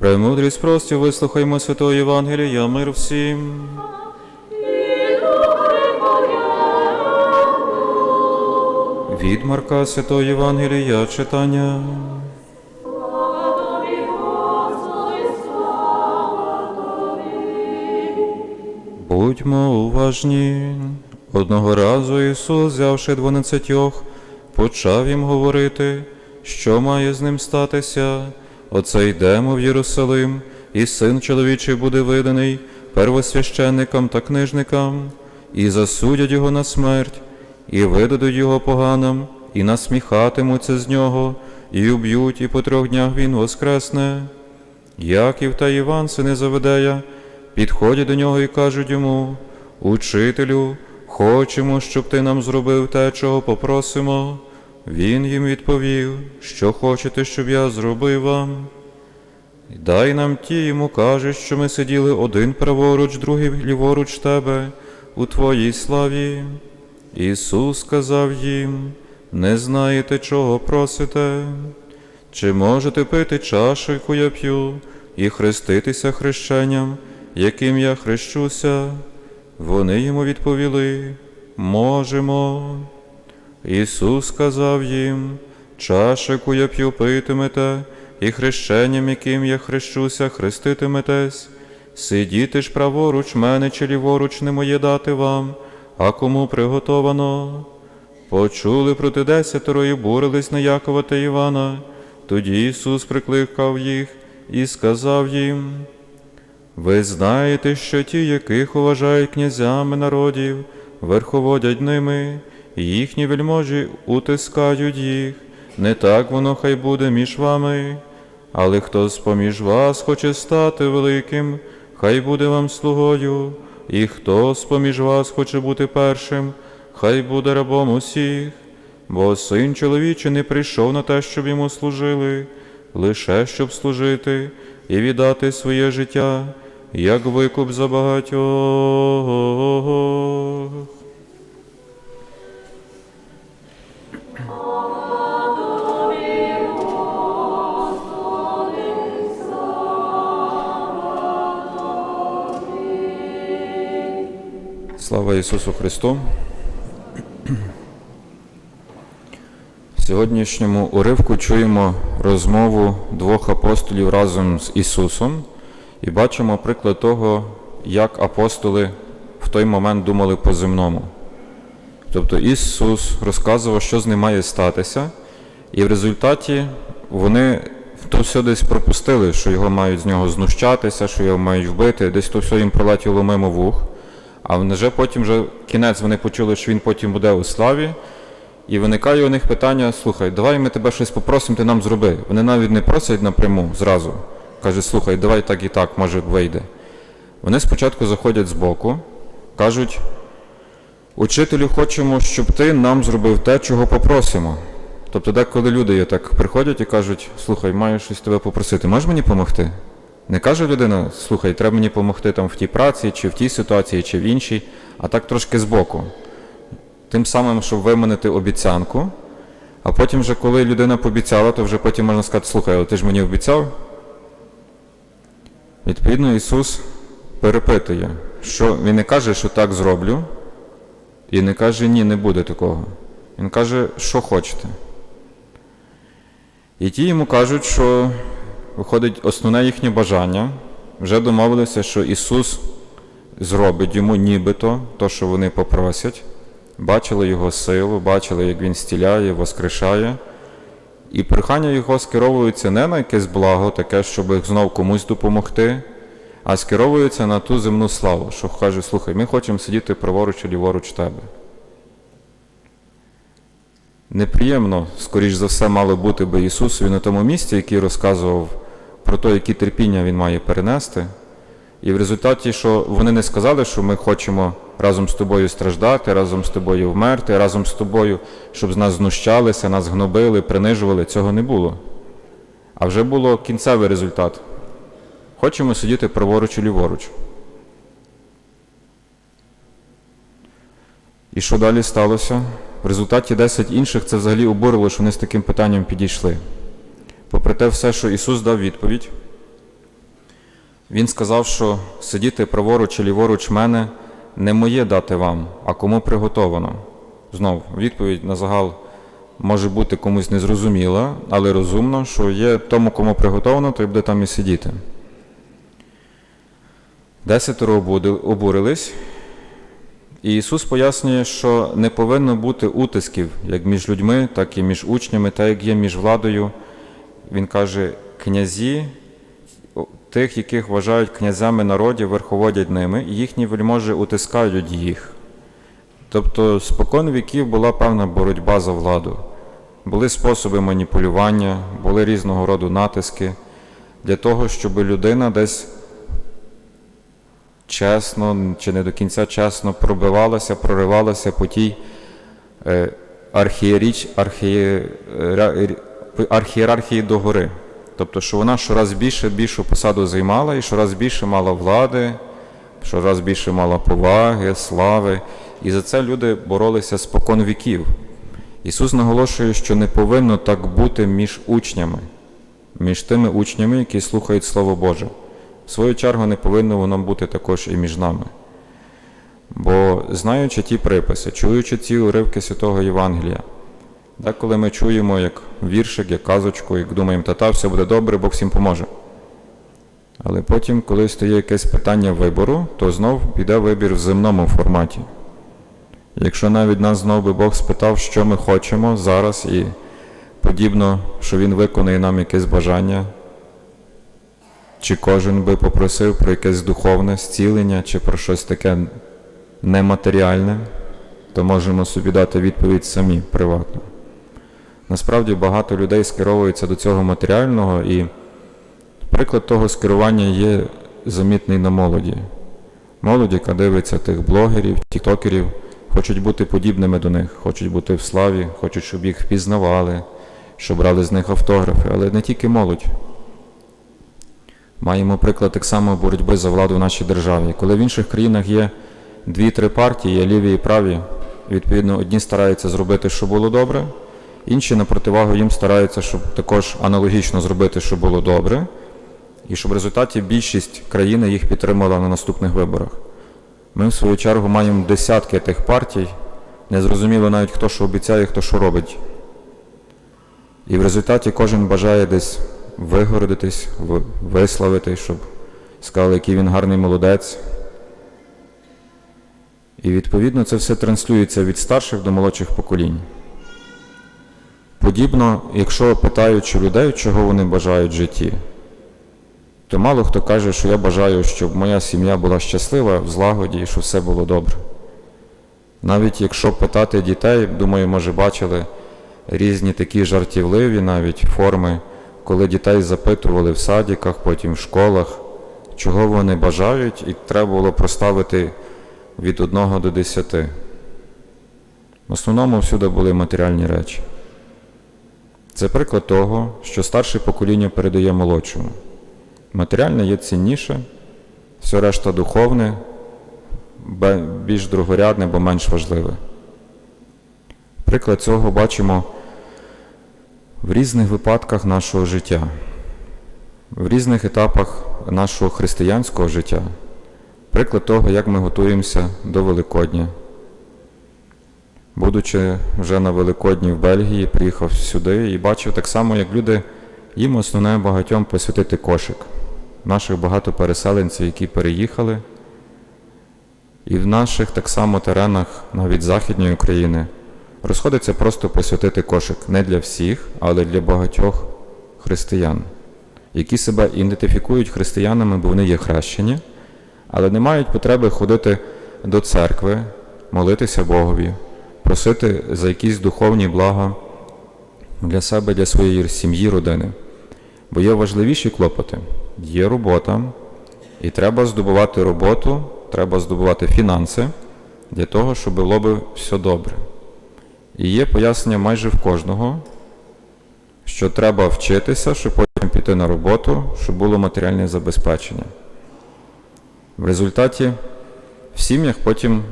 Премудрість прості, вислухаймо Святого Євангелія, мир всім. Від Марка Святого Євангелія читання. Будьмо уважні. Одного разу Ісус, взявши дванадцятьох, почав їм говорити, що має з ним статися. Оце йдемо в Єрусалим, і син чоловічий буде виданий первосвященникам та книжникам, і засудять його на смерть, і видадуть його поганам, і насміхатимуться з нього, і уб'ють, і по трьох днях він воскресне. Яків та Іван, сини Заведея, підходять до нього і кажуть йому: Учителю, хочемо, щоб ти нам зробив те, чого попросимо. Він їм відповів, що хочете, щоб я зробив вам. Дай нам ті йому каже, що ми сиділи один праворуч, другий ліворуч тебе у твоїй славі. Ісус сказав їм, не знаєте, чого просите. Чи можете пити чашу, яку я п'ю, і хреститися хрещенням, яким я хрещуся? Вони йому відповіли, можемо. Ісус сказав їм, чашу, яку я п'ю, питимете, і хрещенням, яким я хрещуся, хреститиметесь. Сидіти ж праворуч мене чи ліворуч не моє дати вам, а кому приготовано. Почули проти десятеро і бурились на Якова та Івана. Тоді Ісус прикликав їх і сказав їм, ви знаєте, що ті, яких уважають князями народів, верховодять ними, їхні вельможі утискають їх. Не так воно хай буде між вами. Але хто з-поміж вас хоче стати великим, хай буде вам слугою, і хто з-поміж вас хоче бути першим, хай буде рабом усіх. Бо син чоловічий не прийшов на те, щоб йому служили, лише щоб служити і віддати своє життя, як викуп за багатьох. Слава Ісусу Христу! В сьогоднішньому уривку чуємо розмову двох апостолів разом з Ісусом і бачимо приклад того, як апостоли в той момент думали по-земному. Тобто Ісус розказував, що з ним має статися, і в результаті вони то все десь пропустили, що його мають з нього знущатися, що його мають вбити, десь то все їм прилетіло мимо вух. А вже потім вже кінець вони почули, що він потім буде у славі. І виникає у них питання: слухай, давай ми тебе щось попросимо, ти нам зроби. Вони навіть не просять напряму зразу. Каже, слухай, давай так і так, може вийде. Вони спочатку заходять збоку, кажуть, учителю, хочемо, щоб ти нам зробив те, чого попросимо. Тобто, деколи люди так приходять і кажуть, слухай, маю щось тебе попросити, можеш мені допомогти? Не каже людина, слухай, треба мені допомогти там в тій праці, чи в тій ситуації, чи в іншій, а так трошки збоку. Тим самим, щоб виманити обіцянку, а потім, вже коли людина пообіцяла, то вже потім можна сказати, слухай, але ти ж мені обіцяв. Відповідно, Ісус перепитує, що Він не каже, що так зроблю, і не каже, ні, не буде такого. Він каже, що хочете. І ті йому кажуть, що виходить основне їхнє бажання, вже домовилися, що Ісус зробить йому нібито то, що вони попросять, бачили Його силу, бачили, як Він стіляє, воскрешає. І прохання Його скеровуються не на якесь благо, таке, щоб знов комусь допомогти, а скеровуються на ту земну славу, що каже, слухай, ми хочемо сидіти праворуч і ліворуч тебе. Неприємно, скоріш за все, мало бути би Ісусові на тому місці, який розказував про те, які терпіння Він має перенести. І в результаті, що вони не сказали, що ми хочемо разом з тобою страждати, разом з тобою вмерти, разом з тобою, щоб з нас знущалися, нас гнобили, принижували, цього не було. А вже було кінцевий результат. Хочемо сидіти праворуч і ліворуч. І що далі сталося? В результаті 10 інших це взагалі обурило, що вони з таким питанням підійшли. Попри те все, що Ісус дав відповідь, Він сказав, що сидіти праворуч чи ліворуч мене не моє дати вам, а кому приготовано. Знов, відповідь на загал може бути комусь незрозуміла, але розумно, що є тому, кому приготовано, той буде там і сидіти. Десятеро обурились, і Ісус пояснює, що не повинно бути утисків як між людьми, так і між учнями, так як є між владою. Він каже, князі, тих, яких вважають князями народів, верховодять ними, і їхні вельможі утискають їх. Тобто, спокон віків була певна боротьба за владу. Були способи маніпулювання, були різного роду натиски для того, щоб людина десь чесно чи не до кінця чесно пробивалася, проривалася по тій е, архієріч, архієра- архієрархії догори. Тобто, що вона щораз більше більшу посаду займала і щораз більше мала влади, щораз більше мала поваги, слави. І за це люди боролися спокон віків. Ісус наголошує, що не повинно так бути між учнями, між тими учнями, які слухають Слово Боже. В свою чергу не повинно воно бути також і між нами. Бо знаючи ті приписи, чуючи ці уривки Святого Євангелія, деколи ми чуємо як віршик, як казочку, як думаємо, та та все буде добре, Бог всім поможе. Але потім, коли стає якесь питання вибору, то знов піде вибір в земному форматі. Якщо навіть нас знов би Бог спитав, що ми хочемо зараз, і подібно, що Він виконує нам якесь бажання, чи кожен би попросив про якесь духовне зцілення, чи про щось таке нематеріальне, то можемо собі дати відповідь самі приватно. Насправді багато людей скеровуються до цього матеріального, і приклад того скерування є замітний на молоді. Молодь, яка дивиться тих блогерів, тіктокерів, хочуть бути подібними до них, хочуть бути в славі, хочуть, щоб їх впізнавали, щоб брали з них автографи, але не тільки молодь. Маємо приклад так само боротьби за владу в нашій державі. Коли в інших країнах є дві-три партії, є ліві і праві, відповідно, одні стараються зробити, щоб було добре, інші на противагу їм стараються, щоб також аналогічно зробити, щоб було добре, і щоб в результаті більшість країни їх підтримала на наступних виборах. Ми, в свою чергу, маємо десятки тих партій, незрозуміло навіть хто що обіцяє, хто що робить. І в результаті кожен бажає десь вигородитись, в- виславити, щоб сказали, який він гарний молодець. І відповідно це все транслюється від старших до молодших поколінь. Подібно, якщо питаючи людей, чого вони бажають в житті, то мало хто каже, що я бажаю, щоб моя сім'я була щаслива, в злагоді і що все було добре. Навіть якщо питати дітей, думаю, може бачили різні такі жартівливі навіть форми, коли дітей запитували в садиках, потім в школах, чого вони бажають, і треба було проставити від 1 до 10. В основному всюди були матеріальні речі. Це приклад того, що старше покоління передає молодшому. Матеріальне є цінніше, все решта духовне, більш другорядне, бо менш важливе. Приклад цього бачимо в різних випадках нашого життя, в різних етапах нашого християнського життя. Приклад того, як ми готуємося до Великодня. Будучи вже на Великодні в Бельгії, приїхав сюди і бачив так само, як люди їм основне багатьом посвятити кошик. Наших багато переселенців, які переїхали. І в наших так само теренах, навіть Західної України, розходиться просто посвятити кошик не для всіх, але для багатьох християн, які себе ідентифікують християнами, бо вони є хрещені, але не мають потреби ходити до церкви, молитися Богові, просити за якісь духовні блага для себе, для своєї сім'ї, родини. Бо є важливіші клопоти. Є робота, і треба здобувати роботу, треба здобувати фінанси для того, щоб було би все добре. І є пояснення майже в кожного, що треба вчитися, щоб потім піти на роботу, щоб було матеріальне забезпечення. В результаті в сім'ях потім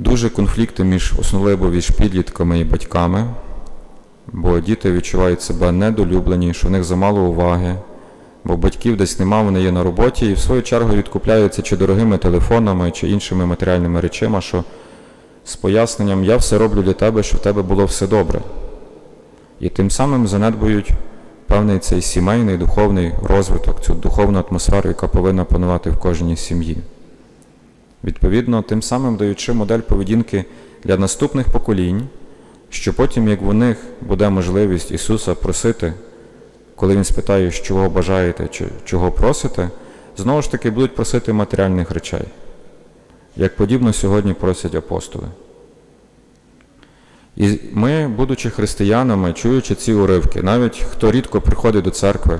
дуже конфлікти між особливо підлітками і батьками, бо діти відчувають себе недолюблені, що в них замало уваги, бо батьків десь нема, вони є на роботі, і в свою чергу відкупляються чи дорогими телефонами, чи іншими матеріальними речима, що з поясненням я все роблю для тебе, щоб в тебе було все добре. І тим самим занедбують певний цей сімейний духовний розвиток, цю духовну атмосферу, яка повинна панувати в кожній сім'ї. Відповідно, тим самим даючи модель поведінки для наступних поколінь, що потім, як в них буде можливість Ісуса просити, коли Він спитає, чого бажаєте чи чого просите, знову ж таки будуть просити матеріальних речей, як подібно сьогодні просять апостоли. І ми, будучи християнами, чуючи ці уривки, навіть хто рідко приходить до церкви,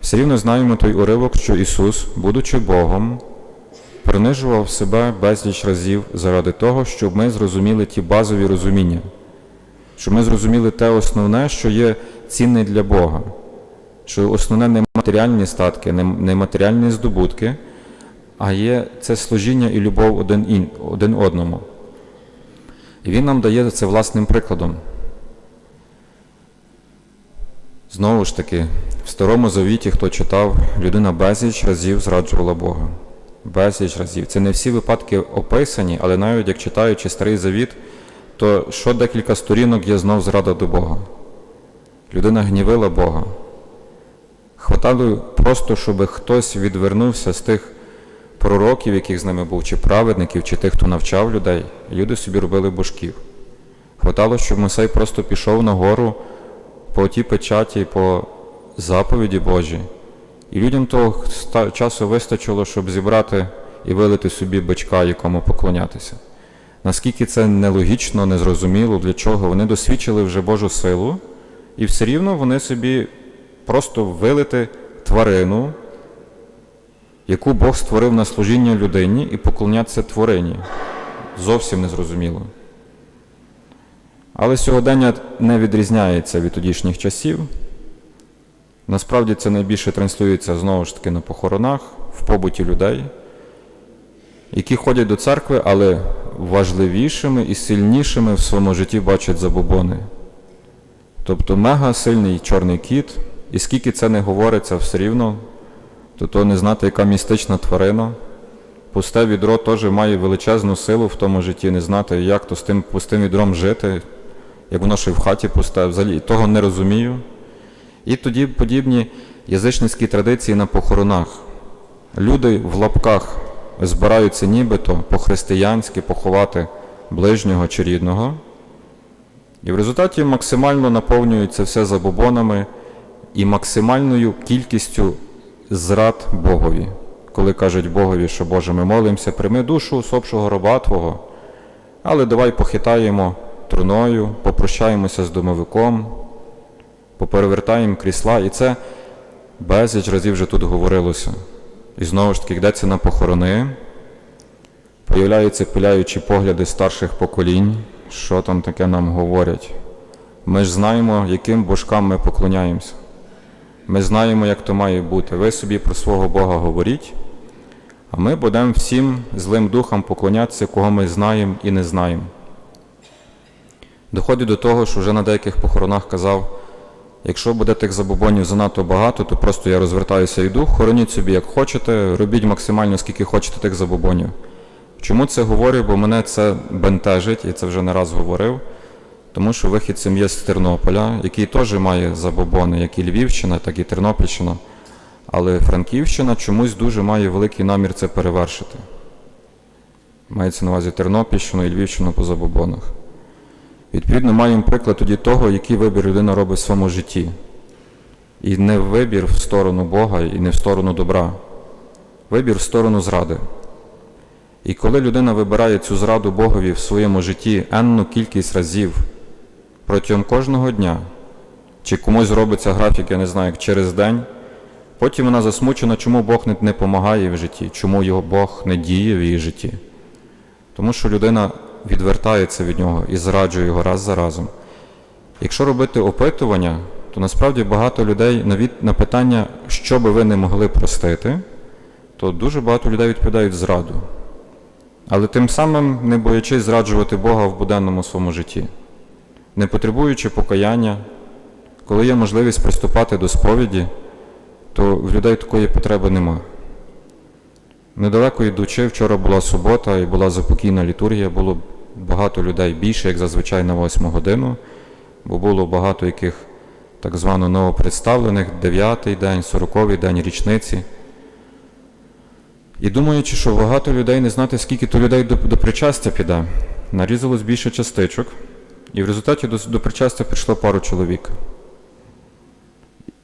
все рівно знаємо той уривок, що Ісус, будучи Богом, принижував себе безліч разів заради того, щоб ми зрозуміли ті базові розуміння, щоб ми зрозуміли те основне, що є цінне для Бога, що основне не матеріальні статки, не- матеріальні здобутки, а є це служіння і любов один, ін- один одному. І він нам дає це власним прикладом. Знову ж таки, в Старому Завіті, хто читав, людина безліч разів зраджувала Бога. Безліч разів. Це не всі випадки описані, але навіть як читаючи Старий Завіт, то що декілька сторінок є знов зрада до Бога. Людина гнівила Бога. Хватало просто, щоб хтось відвернувся з тих пророків, яких з ними був, чи праведників, чи тих, хто навчав людей, люди собі робили божків. Хватало, щоб Мойсей просто пішов на гору по тій печаті, по заповіді Божій. І людям того часу вистачило, щоб зібрати і вилити собі бичка, якому поклонятися. Наскільки це нелогічно, незрозуміло, для чого вони досвідчили вже Божу силу, і все рівно вони собі просто вилити тварину, яку Бог створив на служіння людині і поклонятися тварині. Зовсім незрозуміло. Але сьогодення не відрізняється від тодішніх часів. Насправді це найбільше транслюється знову ж таки на похоронах, в побуті людей, які ходять до церкви, але важливішими і сильнішими в своєму житті бачать забобони. Тобто мега сильний чорний кіт, і скільки це не говориться все рівно, то то не знати, яка містична тварина. Пусте відро теж має величезну силу в тому житті, не знати, як то з тим пустим відром жити, як воно ще в хаті пусте, взагалі того не розумію. І тоді подібні язичницькі традиції на похоронах. Люди в лапках збираються нібито по-християнськи поховати ближнього чи рідного, і в результаті максимально наповнюється все забобонами і максимальною кількістю зрад Богові. Коли кажуть Богові, що Боже, ми молимося, прийми душу усопшого раба Твого, але давай похитаємо труною, попрощаємося з домовиком, поперевертаємо крісла, і це безліч разів вже тут говорилося. І знову ж таки йдеться на похорони, появляються пиляючі погляди старших поколінь, що там таке нам говорять. Ми ж знаємо, яким божкам ми поклоняємося. Ми знаємо, як то має бути. Ви собі про свого Бога говоріть, а ми будемо всім злим духам поклонятися, кого ми знаємо і не знаємо. Доходить до того, що вже на деяких похоронах казав, якщо буде тих забобонів занадто багато, то просто я розвертаюся і йду, хороніть собі як хочете, робіть максимально, скільки хочете тих забобонів. Чому це говорю? Бо мене це бентежить, і це вже не раз говорив, тому що вихідцем є з Тернополя, який теж має забобони, як і Львівщина, так і Тернопільщина. Але Франківщина чомусь дуже має великий намір це перевершити. Мається на увазі Тернопільщину і Львівщину по забобонах. Відповідно, маємо приклад тоді того, який вибір людина робить в своєму житті. І не вибір в сторону Бога і не в сторону добра, вибір в сторону зради. І коли людина вибирає цю зраду Богові в своєму житті енну кількість разів протягом кожного дня, чи комусь робиться графік, я не знаю, як через день, потім вона засмучена, чому Бог не допомагає в житті, чому його Бог не діє в її житті. Тому що людина відвертається від нього і зраджує його раз за разом. Якщо робити опитування, то насправді багато людей на, на питання, що би ви не могли простити, то дуже багато людей відповідають зраду. Але тим самим не боячись зраджувати Бога в буденному своєму житті, не потребуючи покаяння, коли є можливість приступати до сповіді, то в людей такої потреби нема. Недалеко йдучи, вчора була субота і була запокійна літургія, було багато людей більше, як зазвичай на 8 годину, бо було багато яких так звано новопредставлених, 9-й день, 40-й день річниці. І думаючи, що багато людей не знати, скільки то людей до, до причастя піде, нарізалось більше частичок, і в результаті до, до причастя прийшло пару чоловік.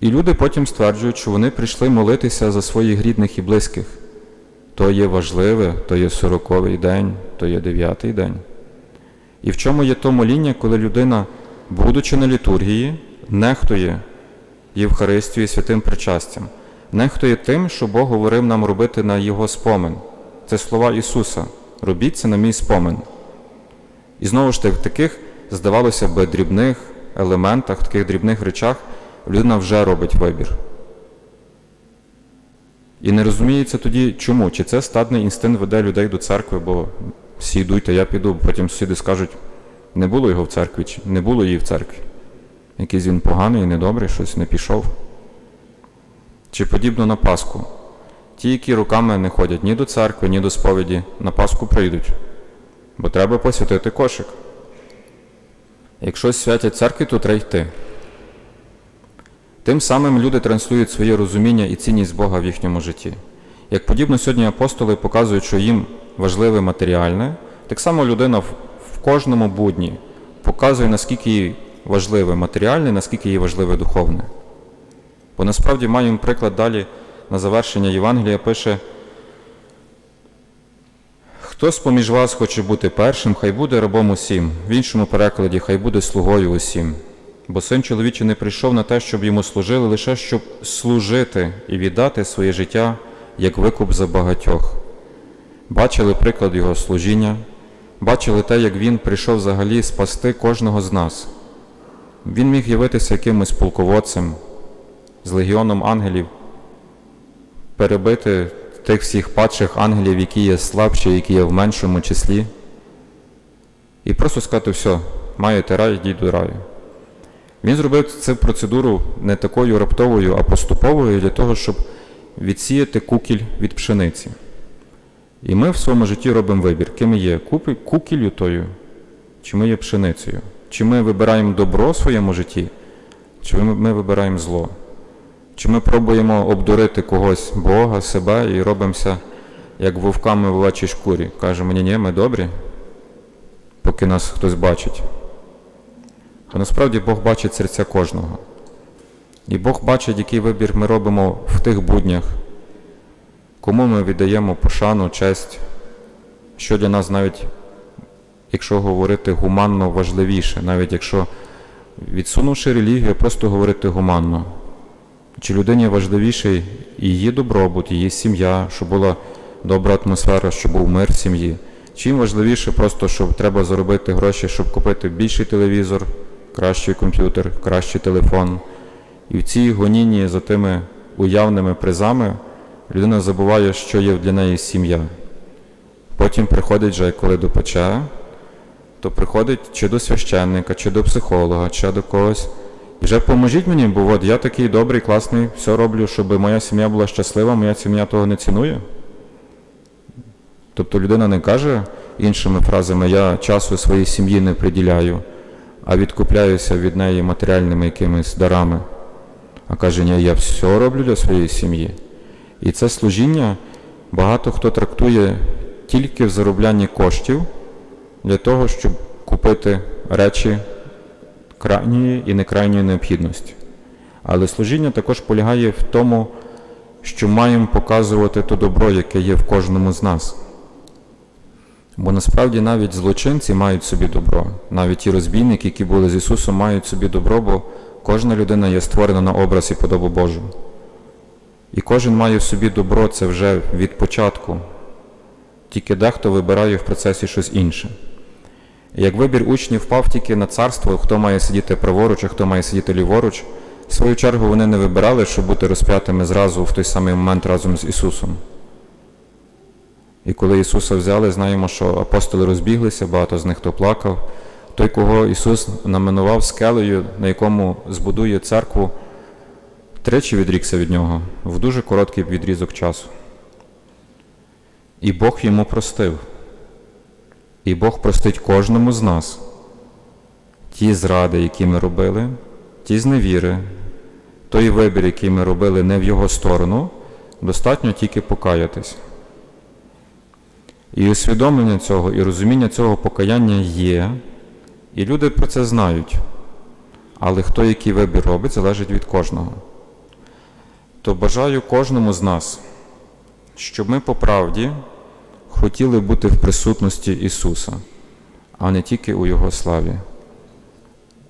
І люди потім стверджують, що вони прийшли молитися за своїх рідних і близьких. То є важливе, то є сороковий день, то є дев'ятий день. І в чому є то моління, коли людина, будучи на літургії, нехтує Євхаристію і святим причастям, нехтує тим, що Бог говорив нам робити на Його спомин. Це слова Ісуса. Робіть це на мій спомин. І знову ж таки, в таких, здавалося б, дрібних елементах, в таких дрібних речах людина вже робить вибір. І не розуміється тоді, чому? Чи це стадний інстинкт веде людей до церкви, бо всі йдуть, то я піду, потім сусіди скажуть, не було його в церкві, чи не було її в церкві. Якийсь він поганий, недобрий, щось не пішов. Чи подібно на Пасху. Ті, які руками не ходять ні до церкви, ні до сповіді, на Пасху прийдуть, бо треба посвятити кошик. Якщо святять церкві, то треба йти. Тим самим люди транслюють своє розуміння і цінність Бога в їхньому житті. Як подібно сьогодні апостоли показують, що їм важливе матеріальне, так само людина в, кожному будні показує, наскільки їй важливе матеріальне, наскільки їй важливе духовне. Бо насправді маємо приклад далі на завершення Євангелія пише, хтось поміж вас хоче бути першим, хай буде рабом усім, в іншому перекладі хай буде слугою усім. Бо син чоловічий не прийшов на те, щоб йому служили, лише щоб служити і віддати своє життя як викуп за багатьох. Бачили приклад його служіння, бачили те, як він прийшов взагалі спасти кожного з нас. Він міг явитися якимось полководцем, з легіоном ангелів, перебити тих всіх падших ангелів, які є слабші, які є в меншому числі, і просто сказати, все, маєте рай, йдіть до раю. Він зробив цю процедуру не такою раптовою, а поступовою для того, щоб відсіяти кукіль від пшениці. І ми в своєму житті робимо вибір, ким є кукіллю тою, чи ми є пшеницею. Чи ми вибираємо добро в своєму житті, чи ми вибираємо зло. Чи ми пробуємо обдурити когось Бога, себе і робимося як вовками в овечій шкурі. Кажемо, ні, ні, ми добрі, поки нас хтось бачить. А насправді Бог бачить серця кожного. І Бог бачить, який вибір ми робимо в тих буднях, кому ми віддаємо пошану, честь, що для нас навіть, якщо говорити гуманно, важливіше, навіть якщо, відсунувши релігію, просто говорити гуманно. Чи людині важливіший її добробут, її сім'я, щоб була добра атмосфера, щоб був мир в сім'ї. Чим важливіше просто, щоб треба заробити гроші, щоб купити більший телевізор, кращий комп'ютер, кращий телефон. І в цій гонінні за тими уявними призами людина забуває, що є для неї сім'я. Потім приходить вже, коли допече, то приходить чи до священника, чи до психолога, чи до когось. І вже поможіть мені, бо от я такий добрий, класний, все роблю, щоб моя сім'я була щаслива, моя сім'я того не цінує. Тобто людина не каже іншими фразами, я часу своїй сім'ї не приділяю, а відкупляюся від неї матеріальними якимись дарами. А каже, ні, я все роблю для своєї сім'ї. І це служіння багато хто трактує тільки в зароблянні коштів для того, щоб купити речі крайньої і некрайньої необхідності. Але служіння також полягає в тому, що маємо показувати то добро, яке є в кожному з нас. Бо насправді навіть злочинці мають собі добро, навіть ті розбійники, які були з Ісусом, мають собі добро, бо кожна людина є створена на образ і подобу Божу. І кожен має в собі добро це вже від початку, тільки дехто вибирає в процесі щось інше. Як вибір учнів впав тільки на царство, хто має сидіти праворуч, а хто має сидіти ліворуч, в свою чергу вони не вибирали, щоб бути розп'ятими зразу в той самий момент разом з Ісусом. І коли Ісуса взяли, знаємо, що апостоли розбіглися, багато з них хто плакав. Той, кого Ісус наменував скелею, на якому збудує церкву, тричі відрікся від нього в дуже короткий відрізок часу. І Бог йому простив. І Бог простить кожному з нас ті зради, які ми робили, ті зневіри, той вибір, який ми робили не в Його сторону, достатньо тільки покаятись. І усвідомлення цього, і розуміння цього покаяння є, і люди про це знають. Але хто який вибір робить, залежить від кожного. То бажаю кожному з нас, щоб ми по правді хотіли бути в присутності Ісуса, а не тільки у Його славі.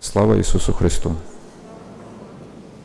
Слава Ісусу Христу!